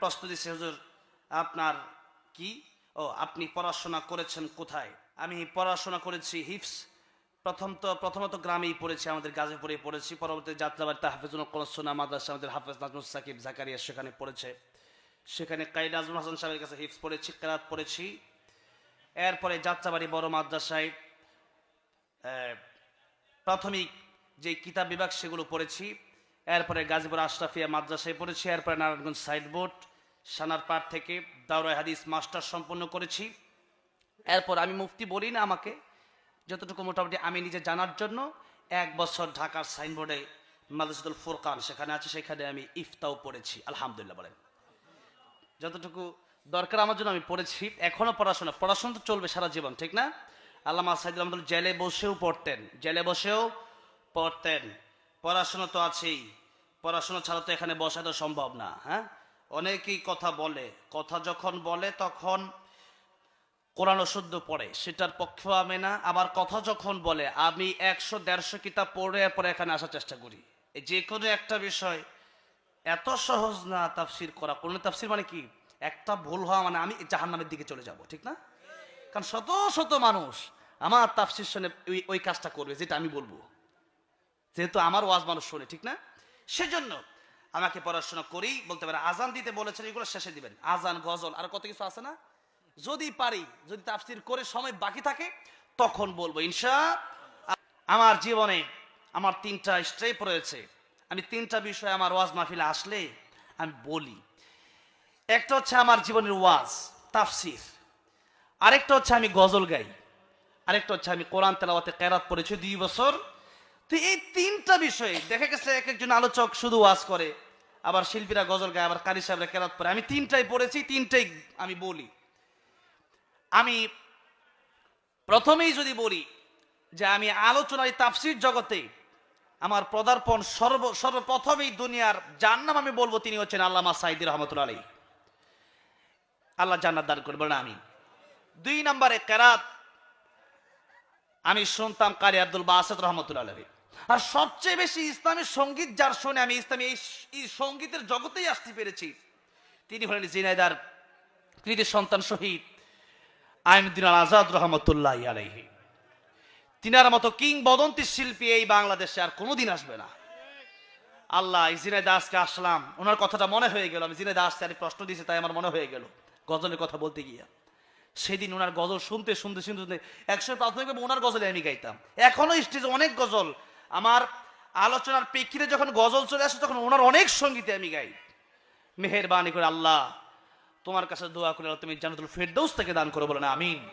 প্রশ্ন দিচ্ছে হুজুর, আপনার কি? ও, আপনি পড়াশোনা করেছেন কোথায়? আমি পড়াশোনা করেছি হিফস। প্রথম তো, প্রথমত গ্রামেই পড়েছি, আমাদের গাজীপুরে পড়েছি। পরবর্তী যাত্রাবাড়ি তাহফিজুল কোরসোনা মাদ্রাসা, আমাদের হাফেজ নাজমুল সাকিব জাকারিয়া সেখানে পড়েছে। সেখানে কাই নাজমুল হাসান সাহেবের কাছে হিপস পড়েছি, কেরাত পড়েছি। এরপরে যাত্রাবাড়ি বড় মাদ্রাসায় প্রাথমিক যে কিতাব বিভাগ সেগুলো পড়েছি। এরপরে গাজীপুর আশরাফিয়া মাদ্রাসায় পড়েছি, এরপরে নারায়ণগঞ্জ সাইডবোর্ড সানারপাড় থেকে দাওরাই হাদিস মাস্টার সম্পন্ন করেছি। এরপর আমি মুফতি বলি না আমাকে, যতটুকু মোটামুটি আমি নিজে জানার জন্য, এক বছর ঢাকার সাইনবোর্ডে মাদ্রাসাতুল ফুরকান সেখানে আছে, সেখানে আমি ইফতাও পড়েছি, আলহামদুলিল্লাহ বলেন। যতটুকু দরকার আমার জন্য আমি পড়েছি এখনও পড়াশোনা পড়াশোনা তো চলবে সারা জীবন, ঠিক না? আল্লামা সাইদুল আহমদুল জেলে বসেও পড়তেন, জেলে বসেও পড়তেন। পড়াশোনা তো আছেই। পড়াশোনা ছাড়া তো এখানে বসা তো সম্ভব না হ্যাঁ? অনেকেই কথা বলে, কথা যখন বলে তখন কোরআন শুদ্ধ পড়ে, সেটার পক্ষেও আমি না। আবার কথা যখন বলে, আমি একশো, দেড়শো কিতাব পড়ে পরে এখানে আসার চেষ্টা করি। যে কোনো একটা বিষয় এত সহজ না তাফসির করা। কোন তাফসির মানে কি? একটা ভুল হওয়া মানে আমি জাহান্নামের দিকে চলে যাব, ঠিক না? কারণ শত শত মানুষ আমার তাফসির শুনে ওই কাজটা করবে, যেটা আমি বলব। যেহেতু আমার ওয়াজ মানুষ শোনে, ঠিক না? সেজন্য আমাকে পড়াশোনা করেই বলতে পারে আজান দিতে বলেছেন, এগুলো শেষে দিবেন। আজান, গজল, আর কত কিছু আছে না? যদি পারি, যদি তাফসির করে সময় বাকি থাকে, তখন বলব, ইনশা আমার জীবনে আমার তিনটা স্ট্রেপ রয়েছে। আমি তিনটা বিষয় আমার ওয়াজ মাহফিলে আসলে আমি বলি। একটা হচ্ছে আমার জীবনের ওয়াজ, তাফসির। আরেকটা হচ্ছে আমি গজল গাই। আরেকটা হচ্ছে আমি কোরআন তেলাওয়াতে কেরাত পড়েছি দুই বছর। তো এই তিনটা বিষয়ে দেখা গেছে এক একজন আলোচক শুধু ওয়াজ করে, আবার শিল্পীরা গজল গায়, আবার কারি সাহেবরা কেরাত পড়ে। আমি তিনটাই পড়েছি, তিনটাই আমি বলি। আমি প্রথমেই যদি বলি যে আমি আলোচনায় তাফসির জগতে আমার পদার্পণ সর্ব, সর্বপ্রথমেই দুনিয়ার যার নাম আমি বলব, তিনি হচ্ছেন আল্লামা সাইদি রহমতুল্লা আলী আল্লাহ জান্নাত দান করবেন আমি দুই নম্বরে কেরাত আমি শুনতাম কারি আব্দুল বাসাদ রহমতুল্লাহ আলী আর সবচেয়ে বেশি ইসলামী সংগীত যার শুনে আমি ইসলামী এই সঙ্গীতের জগতেই আসতে পেরেছি, তিনি হলেন জিনাইদার কৃতি সন্তান শহীদ আইনুদ্দিন আল আজাদ রহমতুল্লাহ আলাইহি। তিনার মতো কিংবদন্তি শিল্পী এই বাংলাদেশে আর কোনোদিন আসবে না। আল্লাহ জিনাইদা আজকে আসলাম। ওনার কথাটা মনে হয়ে গেল। আমি জিনাইদা আসতে আর প্রশ্ন দিয়েছি, তাই আমার মনে হয়ে গেল। গজলের কথা বলতে গিয়া। সেদিন ওনার গজল শুনতে শুনতে শুনতে শুনতে একশো প্রাথমিকভাবে ওনার গজলে আমি গাইতাম। এখনও স্টেজে অনেক গজল আমার আলোচনার প্রেক্ষিতে যখন গজল চলে আসে, তখন ওনার অনেক সঙ্গীতে আমি গাই। মেহেরবানি করে, আল্লাহ, তোমার কাছে দোয়া করে তুমি জানাতুল ফেরদৌস থেকে দান করো বলে না, আমিন।